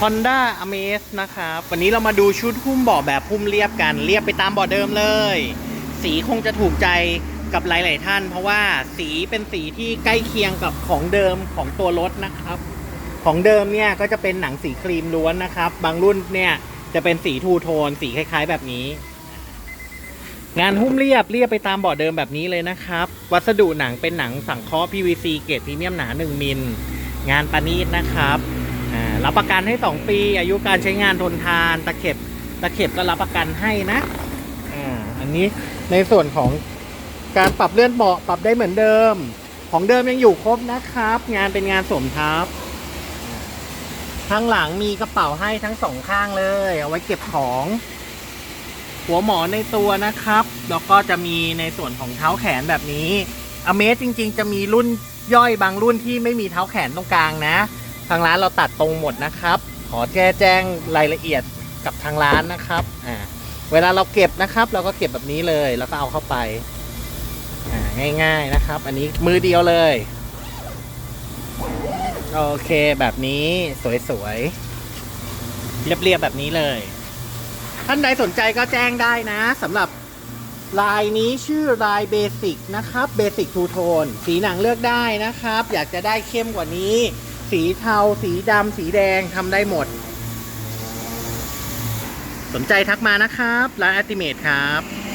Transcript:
Honda Amaze นะครับ วันนี้เรามาดูชุดหุ้มเบาะแบบหุ้มเรียบกัน เรียบไปตามเบาะเดิมเลย สีคงจะถูกใจกับหลาย ๆ ท่าน เพราะว่าสีเป็นสีที่ใกล้เคียงกับของเดิมของตัวรถนะครับ ของเดิมเนี่ยก็จะเป็นหนังสีครีมล้วนนะครับ บางรุ่นเนี่ยจะเป็นสีทูโทน สีคล้าย ๆ แบบนี้ งานหุ้มเรียบเรียบไปตามเบาะเดิมแบบนี้เลยนะครับ วัสดุหนังเป็นหนังสังเคราะห์ PVC เกรดพรีเมียมหนา 1 มิล งานประณีตนะครับ รับประกันให้ 2 ปี อายุการใช้งานทนทานตะเข็บตะเข็บก็รับประกันให้นะอ่าอันนี้ในส่วนของการปรับเลื่อนเบาะปรับได้เหมือนเดิม ของเดิมยังอยู่ครบนะครับ งานเป็นงานสมทับข้างหลังมีกระเป๋าให้ทั้งสองข้างเลย เอาไว้เก็บของ หัวหมอนในตัวนะครับ แล้วก็จะมีในส่วนของเท้าแขนแบบนี้อเมสจริง ๆ จะมีรุ่นย่อยบางรุ่นที่ไม่มีเท้าแขนตรงกลางนะ ทางร้านเราตัดตรงหมดนะครับ ขอแจ้แจ้งรายละเอียดกับทางร้านนะครับอ่าเวลาเราเก็บนะครับ เราก็เก็บแบบนี้เลยแล้วก็เอาเข้าไปอ่าง่าย ๆนะครับ อันนี้มือเดียวเลยโอเคแบบนี้สวยๆเรียบๆแบบนี้เลย ท่านใดสนใจก็แจ้งได้นะสำหรับลายนี้ชื่อลายเบสิกนะครับเบสิกทูโทนสีหนังเลือกได้นะครับ อยากจะได้เข้มกว่านี้ สีเทา สีดำ สีแดงทำได้หมด สนใจทักมานะครับ ร้านอัติเมตครับ